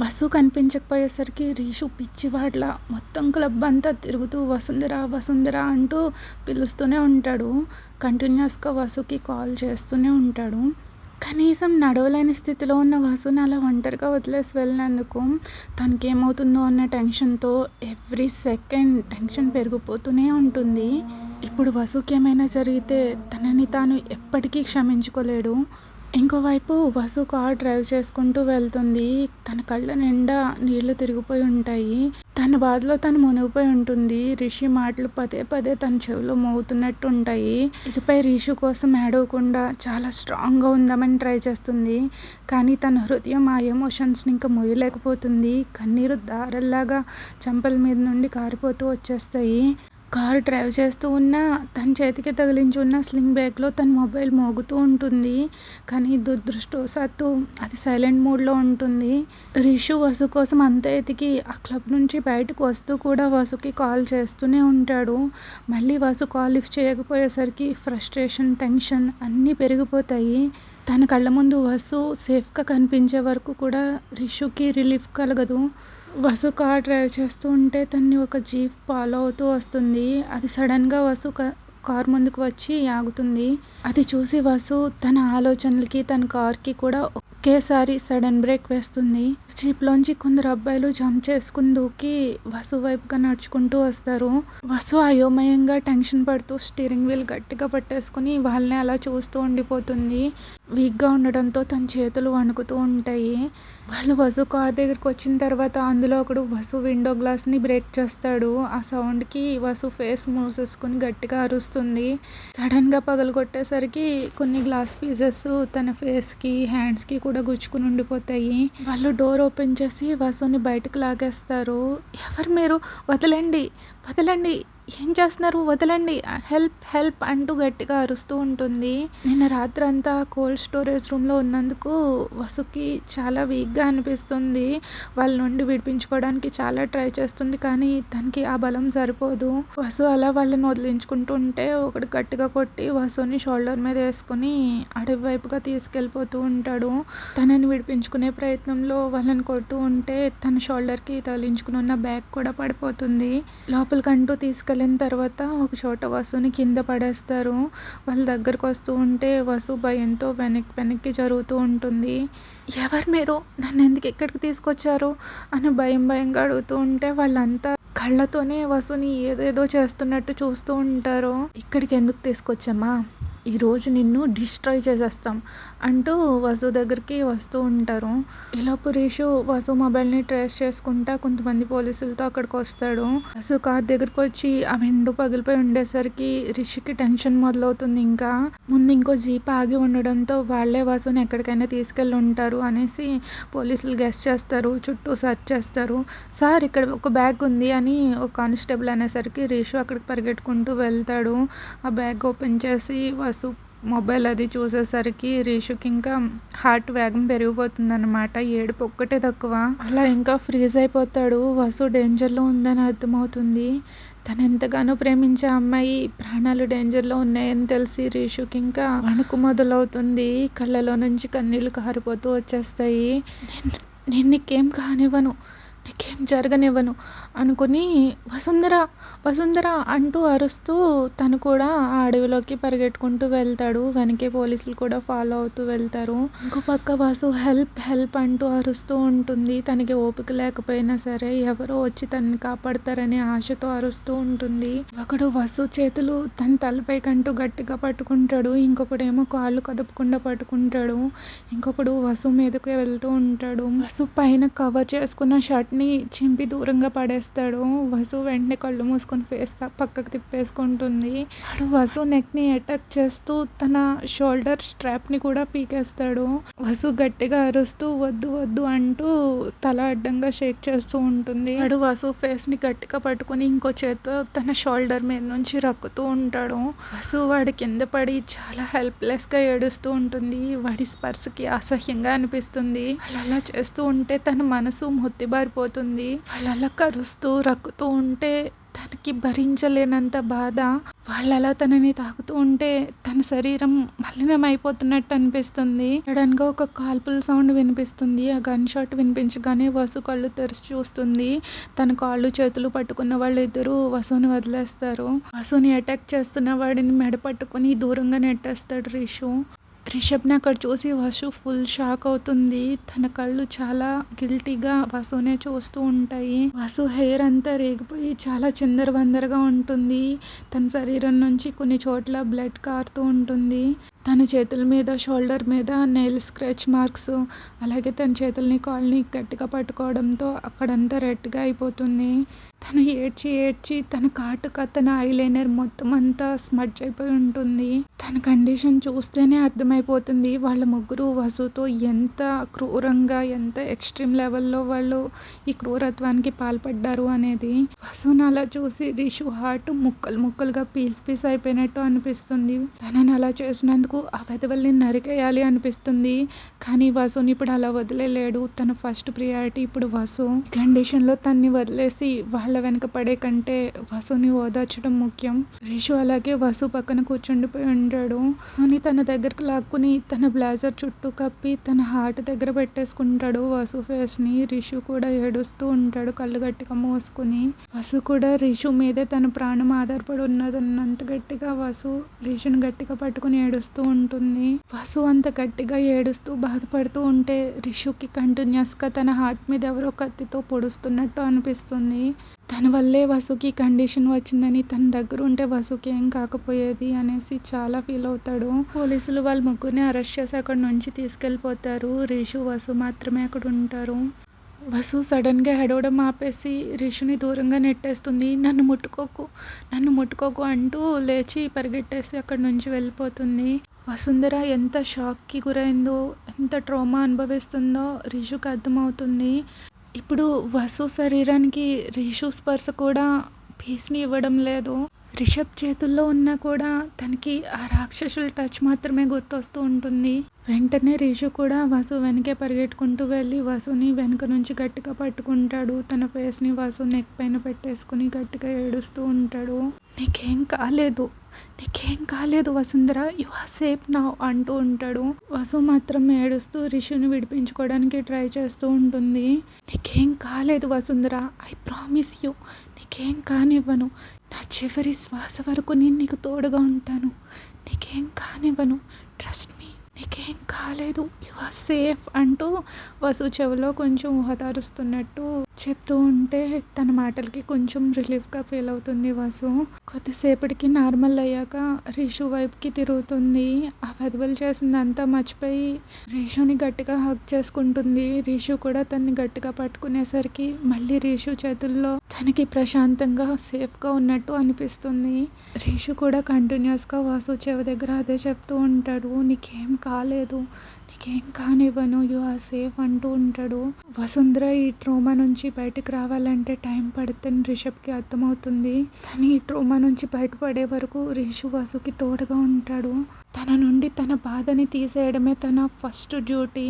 వసు కనిపించకపోయేసరికి రీషు పిచ్చివాడ్ల మొత్తం క్లబ్ అంతా తిరుగుతూ వసుంధర వసుంధర అంటూ పిలుస్తూనే ఉంటాడు. కంటిన్యూస్గా వసుకి కాల్ చేస్తూనే ఉంటాడు. కనీసం నడవలేని స్థితిలో ఉన్న వసుని అలా ఒంటరిగా వదిలేసి వెళ్ళినందుకు తనకి ఏమవుతుందో అన్న టెన్షన్తో ఎవ్రీ సెకండ్ టెన్షన్ పెరిగిపోతూనే ఉంటుంది. ఇప్పుడు వసుకి ఏమైనా జరిగితే తనని తాను ఎప్పటికీ క్షమించుకోలేడు. ఇంకోవైపు వసు కార్ డ్రైవ్ చేసుకుంటూ వెళ్తుంది. తన కళ్ళ నిండా నీళ్ళు తిరిగిపోయి ఉంటాయి. తన బాధలో తను మునిగిపోయి ఉంటుంది. రిషి మాటలు పదే పదే తన చెవిలో మోగుతున్నట్టు ఉంటాయి ఇకపై రిషి కోసం ఏడవకుండా చాలా స్ట్రాంగ్గా ఉందామని ట్రై చేస్తుంది. కానీ తన హృదయం ఆ ఎమోషన్స్ని ఇంకా మొయ్యలేకపోతుంది. కన్నీరు దారల్లాగా చెంపల మీద నుండి కారిపోతూ వచ్చేస్తాయి. కారు డ్రైవ్ చేస్తూ ఉన్న తన చేతికి తగిలించి ఉన్న స్లింగ్ బ్యాగ్లో తన మొబైల్ మోగుతూ ఉంటుంది. కానీ దురదృష్టవశాత్తు అది సైలెంట్ మోడ్లో ఉంటుంది. రిషు వసు కోసం అంత ఎతికి ఆ క్లబ్ నుంచి బయటకు వస్తూ కూడా వసుకి కాల్ చేస్తూనే ఉంటాడు. మళ్ళీ వసు కాల్ లిఫ్ట్ చేయకపోయేసరికి ఫ్రస్ట్రేషన్ టెన్షన్ అన్నీ పెరిగిపోతాయి. తన కళ్ళ ముందు వసు సేఫ్గా కనిపించే వరకు కూడా రిషుకి రిలీఫ్ కలగదు. వసు కార్ డ్రైవ్ చేస్తూ ఉంటే తన్ని ఒక జీప్ ఫాలో అవుతూ వస్తుంది. అది సడన్గా వసు కార్ ముందుకు వచ్చి ఆగుతుంది. అది చూసి వసు తన ఆలోచనలకి తన కార్కి కూడా ఒకేసారి సడన్ బ్రేక్ వేస్తుంది. జీప్లోంచి కొందరు అబ్బాయిలు జంప్ చేసుకుని దూకి వసు వైపుగా నడుచుకుంటూ వస్తారు. వసు అయోమయంగా టెన్షన్ పడుతూ స్టీరింగ్ వీల్ గట్టిగా పట్టేసుకుని వాళ్ళని అలా చూస్తూ ఉండిపోతుంది. వీక్గా ఉండడంతో తన చేతులు వణుకుతూ ఉంటాయి. వాళ్ళు వసు కార్ దగ్గరికి వచ్చిన తర్వాత అందులో ఒకడు వసు విండో గ్లాస్ని బ్రేక్ చేస్తాడు. ఆ సౌండ్కి వసు ఫేస్ మూసేసుకుని గట్టిగా అరుస్తుంది. సడన్గా పగలు కొట్టేసరికి కొన్ని గ్లాస్ పీసెస్ తన ఫేస్కి హ్యాండ్స్కి కూడా గుచ్చుకుని ఉండిపోతాయి. వాళ్ళు డోర్ ఓపెన్ చేసి వసుని బయటకు లాగేస్తారు. ఎవరు మీరు? వదలండి! వదలండి! ఏం చేస్తున్నారు? వదలండి. హెల్ప్ హెల్ప్ అంటూ గట్టిగా అరుస్తూ ఉంటుంది. నిన్న రాత్రి అంతా కోల్డ్ స్టోరేజ్ రూమ్లో ఉన్నందుకు వసుకి చాలా వీక్గా అనిపిస్తుంది. వాళ్ళ నుండి విడిపించుకోవడానికి చాలా ట్రై చేస్తుంది కానీ తనకి ఆ బలం సరిపోదు. వసు అలా వాళ్ళని వదిలించుకుంటూ ఉంటే ఒకటి గట్టిగా కొట్టి వసుని షోల్డర్ మీద వేసుకుని అడవి వైపుగా తీసుకెళ్ళిపోతూ ఉంటాడు. తనని విడిపించుకునే ప్రయత్నంలో వాళ్ళని కొడుతూ ఉంటే తన షోల్డర్కి తగిలించుకుని ఉన్న బ్యాగ్ కూడా పడిపోతుంది. లోపలికంటూ తీసుకెళ్ళి వెళ్ళిన తర్వాత ఒక చోట వసుని కింద పడేస్తారు. వాళ్ళ దగ్గరకు వస్తూ ఉంటే వసు భయంతో వెనక్కి వెనక్కి జరుగుతూ ఉంటుంది. ఎవరు మీరు? నన్ను ఎందుకు ఎక్కడికి తీసుకొచ్చారు? అని భయం భయంగా అడుగుతూ ఉంటే వాళ్ళంతా కళ్ళతోనే వసుని ఏదేదో చేస్తున్నట్టు చూస్తూ ఉంటారు. ఇక్కడికి ఎందుకు తీసుకొచ్చామా? ఈరోజు నిన్ను డిస్ట్రాయ్ చేసేస్తాం అంటూ వసు దగ్గరికి వస్తూ ఉంటారు. ఇలా పురేషు? వసు మొబైల్ని ట్రేస్ చేసుకుంటా కొంతమంది పోలీసులతో అక్కడికి వస్తాడు. వసు కార్ దగ్గరికి వచ్చి ఆ విండో పగిలిపోయి ఉండేసరికి రిషికి టెన్షన్ మొదలవుతుంది ఇంకా. ముందు ఇంకో జీప్ ఆగి ఉండడంతో వాళ్ళే వసుని ఎక్కడికైనా తీసుకెళ్ళి ఉంటారు అనేసి పోలీసులు గెస్ట్ చేస్తారు చుట్టూ సర్చ్ చేస్తారు. సార్ ఇక్కడ ఒక బ్యాగ్ ఉంది అని ఒక కానిస్టేబుల్ అనేసరికి రిషు అక్కడికి పరిగెట్టుకుంటూ వెళ్తాడు. ఆ బ్యాగ్ ఓపెన్ చేసి వసు మొబైల్ అది చూసేసరికి రీషుకి ఇంకా హార్ట్ వేగం పెరిగిపోతుందన్నమాట. ఏడుపు ఒక్కటే తక్కువ. అలా ఇంకా ఫ్రీజ్ అయిపోతాడు. వసు డేంజర్లో ఉందని అర్థమవుతుంది. తను ఎంతగానో ప్రేమించే అమ్మాయి ప్రాణాలు డేంజర్లో ఉన్నాయని తెలిసి రీషుకి ఇంకా వణుకు మొదలవుతుంది. కళ్ళలో నుంచి కన్నీళ్ళు కారిపోతూ వచ్చేస్తాయి. నేను నీకేం కానివ్వను. నీకేం జరగనివ్వను అనుకుని వసుంధర వసుంధర అంటూ అరుస్తూ తను కూడా ఆ అడవిలోకి పరిగెట్టుకుంటూ వెళ్తాడు. వెనకే పోలీసులు కూడా ఫాలో అవుతూ వెళ్తారు. ఇంకో పక్క వసు హెల్ప్ హెల్ప్ అంటూ అరుస్తూ ఉంటుంది. తనకి ఓపిక లేకపోయినా సరే ఎవరో వచ్చి తనని కాపాడతారనే ఆశతో అరుస్తూ ఉంటుంది. ఒకడు వసు చేతులు తన తలపై కంటూ గట్టిగా పట్టుకుంటాడు. ఇంకొకడేమో కాళ్ళు కదపకుండా పట్టుకుంటాడు. ఇంకొకడు వసు మీదకి వెళ్తూ ఉంటాడు. వసు పైన కవర్ చేసుకున్న షర్ట్ వాటిని చింపి దూరంగా పడేస్తాడు. వసు వెంటనే కళ్ళు మూసుకొని ఫేస్ పక్కకు తిప్పేసుకుంటుంది. వాడు వసు నెక్ని అటాక్ చేస్తూ తన షోల్డర్ స్ట్రాప్ని కూడా పీకేస్తాడు. వసు గట్టిగా అరుస్తూ వద్దు వద్దు అంటూ తల అడ్డంగా షేక్ చేస్తూ ఉంటుంది. వాడు వసు ఫేస్ని గట్టిగా పట్టుకుని ఇంకో చేత్తో తన షోల్డర్ మీద నుంచి రక్కుతూ ఉంటాడు. వసు వాడి కింద పడి చాలా హెల్ప్లెస్గా ఏడుస్తూ ఉంటుంది. వాడి స్పర్శకి అసహ్యంగా అనిపిస్తుంది. అలా చేస్తూ ఉంటే తన మనసు మొత్తిబారిపో మొత్తిబారిపోతుంది వాళ్ళ కరుస్తూ రక్కుతూ ఉంటే తనకి భరించలేనంత బాధ. వాళ్ళలా తనని తాకుతూ ఉంటే తన శరీరం మలినం అయిపోతున్నట్టు అనిపిస్తుంది. సడన్గా ఒక కాల్పుల సౌండ్ వినిపిస్తుంది. ఆ గన్ షాట్ వినిపించగానే వసు కళ్ళు తెరిచి చూస్తుంది. తన కాళ్ళు చేతులు పట్టుకున్న వాళ్ళు ఇద్దరు వసుని వదిలేస్తారు. వసుని అటాక్ చేస్తున్న వాడిని మెడ పట్టుకుని దూరంగా నెట్టేస్తాడు రిషు. రిషబ్ని అక్కడ చూసి వసు ఫుల్ షాక్ అవుతుంది. తన కళ్ళు చాలా గిల్టీగా వసునే చూస్తూ ఉంటాయి. వసు హెయిర్ అంతా రేగిపోయి చాలా చిందరవందరగా ఉంటుంది. తన శరీరం నుంచి కొన్ని చోట్ల బ్లడ్ కారుతూ ఉంటుంది. తన చేతుల మీద షోల్డర్ మీద నెయిల్ స్క్రాచ్ మార్క్స్ అలాగే తన చేతుల్ని కాల్ని గట్టిగా పట్టుకోవడంతో అక్కడంతా రెడ్గా అయిపోతుంది. తను ఏడ్చి ఏడ్చి తన కాటుక తన ఐలైనర్ మొత్తం అంతా స్మడ్జ్ అయిపోయి ఉంటుంది. తన కండిషన్ చూస్తేనే అర్థమైపోతుంది వాళ్ళ ముగ్గురు వసుతో ఎంత క్రూరంగా ఎంత ఎక్స్ట్రీమ్ లెవెల్లో వాళ్ళు ఈ క్రూరత్వానికి పాల్పడ్డారు అనేది. వసుని అలా చూసి రిషు హార్ట్ ముక్కలు ముక్కలుగా పీస్ పీస్ అయిపోయినట్టు అనిపిస్తుంది. తనని అలా చేసినందుకు ఆ వెధవల్ని నరికేయాలి అనిపిస్తుంది. కానీ వసుని ఇప్పుడు అలా వదిలేలేడు. తన ఫస్ట్ ప్రియారిటీ ఇప్పుడు వసు. కండిషన్లో తన్ని వదిలేసి వాళ్ళ వెనక పడే కంటే వసుని ఓదార్చడం ముఖ్యం. రిషు అలాగే వసు పక్కన కూర్చుండిపోయి ఉంటాడు వసుని తన దగ్గరకు లాక్కుని తన బ్లేజర్ చుట్టూ కప్పి తన హార్ట్ దగ్గర పెట్టేసుకుంటాడు వసు ఫేస్ని. రిషు కూడా ఏడుస్తూ ఉంటాడు కళ్ళు గట్టిగా మోసుకుని. వసు కూడా రిషు మీదే తన ప్రాణం ఆధారపడి ఉన్నదన్నంత గట్టిగా వసు రిషుని గట్టిగా పట్టుకుని ఏడుస్తూ ఉంటుంది. వసు అంత గట్టిగా ఏడుస్తూ బాధపడుతూ ఉంటే రిషుకి కంటిన్యూస్గా తన హార్ట్ మీద ఎవరో కత్తితో పొడుస్తున్నట్టు అనిపిస్తుంది. తన వల్లే వసుకి కండిషన్ వచ్చిందని తన దగ్గర ఉంటే వసుకి ఏం కాకపోయేది అనేసి చాలా ఫీల్ అవుతాడు. పోలీసులు వాళ్ళ ముగ్గురిని అరెస్ట్ చేసి అక్కడ నుంచి తీసుకెళ్ళిపోతారు. రిషు వసు మాత్రమే అక్కడ ఉంటారు. వసు సడన్గా హెడవడం ఆపేసి రిషుని దూరంగా నెట్టేస్తుంది. నన్ను ముట్టుకోకు నన్ను ముట్టుకోకు అంటూ లేచి పరిగెట్టేసి అక్కడి నుంచి వెళ్ళిపోతుంది. వసుంధర ఎంత షాక్కి గురైందో ఎంత ట్రోమా అనుభవిస్తుందో రిషుకి అర్థమవుతుంది. ఇప్పుడు వసు శరీరానికి రిషు స్పర్శ కూడా పీస్ని ఇవ్వడం లేదు. రిషబ్ చేతుల్లో ఉన్నా కూడా తనకి ఆ రాక్షసుల టచ్ మాత్రమే గుర్తొస్తూ ఉంటుంది. వెంటనే రిషు కూడా వసు వెనకే పరిగెట్టుకుంటూ వెళ్ళి వసుని వెనుక నుంచి గట్టిగా పట్టుకుంటాడు. తన ఫేస్ని వసు నెక్ పైన పెట్టేసుకుని గట్టిగా ఏడుస్తూ ఉంటాడు. నీకేం కాలేదు నీకేం కాలేదు వసుంధర యు ఆర్ సేఫ్ నా అంటూ ఉంటాడు. వసు మాత్రం ఏడుస్తూ రిషుని విడిపించుకోవడానికి ట్రై చేస్తూ ఉంటుంది. నీకేం కాలేదు వసుంధర ఐ ప్రామిస్ యూ నీకేం కానివ్వను. చివరి శ్వాస వరకు నేను నీకు తోడుగా ఉంటాను. నీకేం కానివ్వను. ట్రస్ట్ మీ నీకేం కాలేదు యు ఆర్ సేఫ్ అంటూ వసు చెవిలో కొంచెం ఊహతారుస్తున్నట్టు చెప్తూ ఉంటే తన మాటలకి కొంచెం రిలీఫ్గా ఫీల్ అవుతుంది వసు. కొద్దిసేపటికి నార్మల్ అయ్యాక రీషు వైపుకి తిరుగుతుంది. ఆ వెదవలు చేసిందంతా మర్చిపోయి రీషుని గట్టిగా హక్ చేసుకుంటుంది. రీషు కూడా తన్ని గట్టిగా పట్టుకునేసరికి మళ్ళీ రీషు చేతుల్లో తనకి ప్రశాంతంగా సేఫ్గా ఉన్నట్టు అనిపిస్తుంది. రీషు కూడా కంటిన్యూస్గా వాసు చెవి దగ్గర అదే చెప్తూ ఉంటాడు నీకేం కాలేదు. నీకేం కానివ్వను యు ఆర్ సేఫ్ అంటూ ఉంటాడు. వసుంధర ఈ ట్రోమా నుంచి బయటకు రావాలంటే టైం పడుతుంది రిషబ్కి అర్థమవుతుంది. కానీ ఈ ట్రోమా నుంచి బయటపడే వరకు రిషు వసుకి తోడుగా ఉంటాడు. తన నుండి తన బాధని తీసేయడమే తన ఫస్ట్ డ్యూటీ.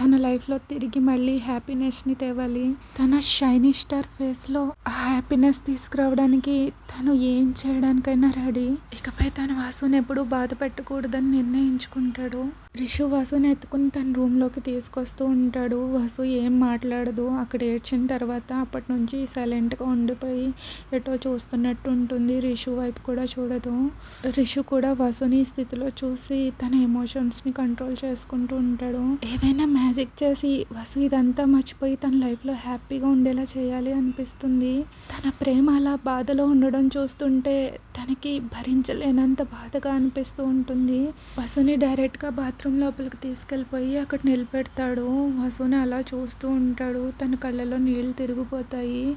తన లైఫ్లో తిరిగి మళ్ళీ హ్యాపీనెస్ని తేవాలి. తన షైనీ స్టార్ ఫేస్లో ఆ హ్యాపీనెస్ తీసుకురావడానికి తను ఏం చేయడానికైనా రెడీ. ఇకపై తన వాసుని ఎప్పుడూ బాధ పెట్టకూడదని నిర్ణయించుకుంటాడు. రిషు వసుని ఎత్తుకుని తన రూమ్లోకి తీసుకొస్తూ ఉంటాడు. వసు ఏం మాట్లాడదు. అక్కడ ఏడ్చిన తర్వాత అప్పటి నుంచి సైలెంట్గా ఉండిపోయి ఎటో చూస్తున్నట్టు ఉంటుంది. రిషు వైపు కూడా చూడదు. రిషు కూడా వసుని స్థితిలో చూసి తన ఎమోషన్స్ని కంట్రోల్ చేసుకుంటూ ఉంటాడు. ఏదైనా మ్యాజిక్ చేసి వసు ఇదంతా మర్చిపోయి తన లైఫ్లో హ్యాపీగా ఉండేలా చేయాలి అనిపిస్తుంది. తన ప్రేమ అలా బాధలో ఉండడం చూస్తుంటే తనకి భరించలేనంత బాధగా అనిపిస్తూ ఉంటుంది. వసుని డైరెక్ట్గా బాత్రూమ్ లోపలికి తీసుకెళ్ళిపోయి అక్కడ నిలబెడతాడు. వసుని అలా చూస్తూ ఉంటాడు. తన కళ్ళలో నీళ్ళు తిరిగిపోతాయి.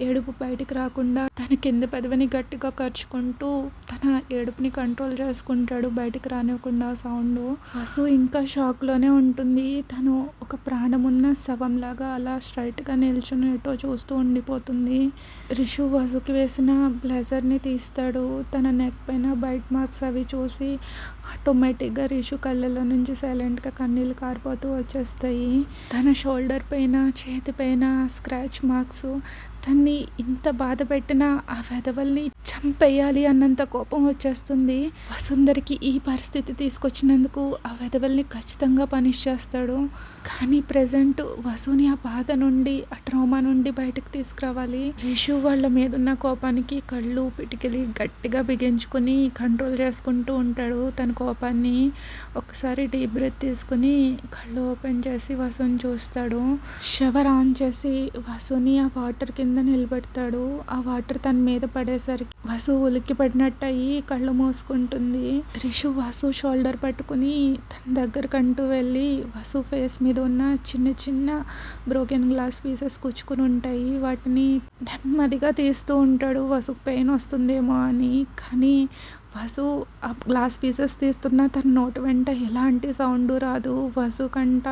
ఏడుపు బయటికి రాకుండా తన కింద పెదవిని గట్టిగా ఖర్చుకుంటూ తన ఏడుపుని కంట్రోల్ చేసుకుంటాడు. బయటికి రానివ్వకుండా సౌండ్ వసు ఇంకా షాక్లోనే ఉంటుంది. తను ఒక ప్రాణమున్న శవంలాగా అలా స్ట్రైట్గా నిల్చుని ఎటో చూస్తూ ఉండిపోతుంది. రిషు వసుకి వేసిన బ్లెజర్ని తీస్తాడు. తన నెక్ పైన బైట్ మార్క్స్ అవి చూసి ఆటోమేటిక్గా రీషు కళ్ళలో నుంచి సైలెంట్గా కన్నీళ్ళు కారిపోతూ వచ్చేస్తాయి. తన షోల్డర్ పైన చేతి పైన స్క్రాచ్ మార్క్స్ అతన్ని ఇంత బాధ పెట్టిన ఆ వెధవల్ని చంపేయాలి అన్నంత కోపం వచ్చేస్తుంది. వసుందరికి ఈ పరిస్థితి తీసుకొచ్చినందుకు ఆ వెధవల్ని ఖచ్చితంగా పనిష్ చేస్తాడు. కానీ ప్రజెంట్ వసుని ఆ బాధ నుండి ఆ ట్రోమా నుండి బయటకు తీసుకురావాలి. రిషు వాళ్ళ మీద ఉన్న కోపానికి కళ్ళు పిటికిలి గట్టిగా బిగించుకుని కంట్రోల్ చేసుకుంటూ ఉంటాడు. తన కోపాన్ని ఒకసారి డీప్ బ్రెత్ తీసుకుని కళ్ళు ఓపెన్ చేసి వసుని చూస్తాడు. షవర్ ఆన్ చేసి వసుని ఆ వాటర్ కింద నిలబెడతాడు. ఆ వాటర్ తన మీద పడేసరికి వసు ఉలిక్కి పడినట్టు అయ్యి కళ్ళు మూసుకుంటుంది. రిషు వసు షోల్డర్ పట్టుకుని తన దగ్గరకంటూ వెళ్ళి వసు ఫేస్ మీద ఉన్న చిన్న చిన్న బ్రోకెన్ గ్లాస్ పీసెస్ కుచ్చుకుని ఉంటాయి. వాటిని నెమ్మదిగా తీస్తూ ఉంటాడు. వసుకు పెయిన్ వస్తుందేమో అని. కానీ వసు ఆ గ్లాస్ పీసెస్ తీస్తున్న తన నోటి వెంట ఎలాంటి సౌండ్ రాదు. వసు కంట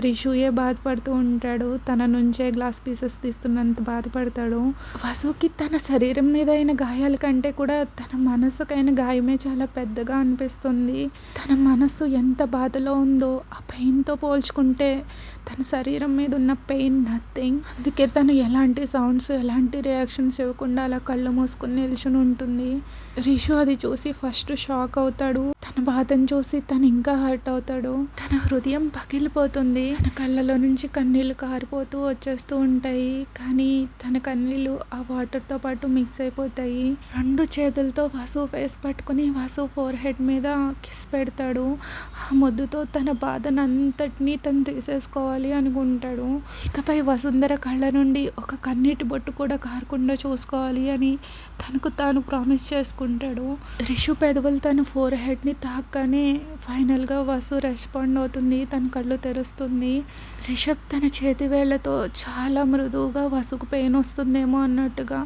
రిషుయే బాధపడుతూ ఉంటాడు. తన నుంచే గ్లాస్ పీసెస్ తీస్తున్నంత బాధపడతాడు. వసుకి తన శరీరం మీద అయిన గాయాల కంటే కూడా తన మనసుకైన గాయమే చాలా పెద్దగా అనిపిస్తుంది. తన మనసు ఎంత బాధలో ఉందో ఆ పెయిన్తో పోల్చుకుంటే తన శరీరం మీద ఉన్న పెయిన్ నథింగ్. అందుకే తను ఎలాంటి సౌండ్స్ ఎలాంటి రియాక్షన్స్ ఇవ్వకుండా అలా కళ్ళు మూసుకుని నిల్చుని ఉంటుంది. రిషు అది చూ చూసి ఫస్ట్ షాక్ అవుతాడు. తన బాధను చూసి తను ఇంకా హర్ట్ అవుతాడు. తన హృదయం పగిలిపోతుంది. తన కళ్ళలో నుంచి కన్నీళ్ళు కారిపోతూ వచ్చేస్తూ ఉంటాయి. కానీ తన కన్నీళ్ళు ఆ వాటర్తో పాటు మిక్స్ అయిపోతాయి. రెండు చేతులతో వసు ఫేస్ పట్టుకుని వసు ఫోర్ హెడ్ మీద కిస్ పెడతాడు. ఆ మొద్దుతో తన బాధను అంతటినీ తను తీసేసుకోవాలి అనుకుంటాడు. ఇకపై వసుంధర కళ్ళ నుండి ఒక కన్నీటి బొట్టు కూడా కారకుండా చూసుకోవాలి అని తనకు తాను ప్రామిస్ చేసుకుంటాడు. రిషు పెదవులు తన ఫోర్ హెడ్ని తాకగానే ఫైనల్గా వసు రెస్పాండ్ అవుతుంది తన కళ్ళు తెరుస్తుంది. రిషబ్ తన చేతి వేళ్ళతో చాలా మృదువుగా వసుకు పెయిన్ వస్తుందేమో అన్నట్టుగా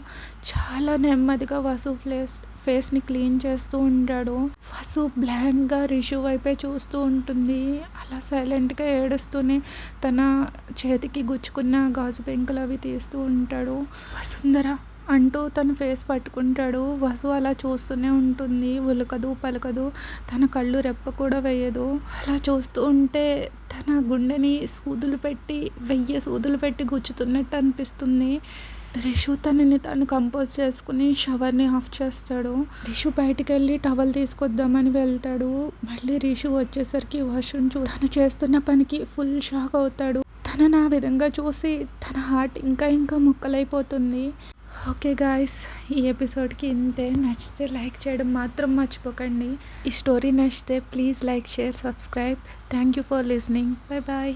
చాలా నెమ్మదిగా వసు ఫేస్ ఫేస్ని క్లీన్ చేస్తూ ఉంటాడు. వసు బ్లాంక్గా రిషు వైపే చూస్తూ ఉంటుంది. అలా సైలెంట్గా ఏడుస్తూనే తన చేతికి గుచ్చుకున్న గాజు పెంకులు అవి తీస్తూ ఉంటాడు. వసుంధర అంటూ తన ఫేస్ పట్టుకుంటాడు. వసు అలా చూస్తూనే ఉంటుంది. ఉలకదు పలకదు. తన కళ్ళు రెప్ప కూడా వేయదు. అలా చూస్తూ ఉంటే తన గుండెని సూదులు పెట్టి వెయ్యి సూదులు పెట్టి గుచ్చుతున్నట్టు అనిపిస్తుంది. రిషు తనని తను కంపోజ్ చేసుకుని షవర్ని ఆఫ్ చేస్తాడు. రిషు బయటికి వెళ్ళి టవల్ తీసుకొద్దామని వెళ్తాడు. మళ్ళీ రిషు వచ్చేసరికి వాష్రూమ్ చూ తను చేస్తున్న పనికి ఫుల్ షాక్ అవుతాడు. తనని ఆ విధంగా చూసి తన హార్ట్ ఇంకా ఇంకా ముక్కలైపోతుంది. ఓకే గాయస్ ఈ ఎపిసోడ్కి ఇంతే. నచ్చితే లైక్ చేయడం మాత్రం మర్చిపోకండి. ఈ స్టోరీ నచ్చితే please like share subscribe thank you for listening bye bye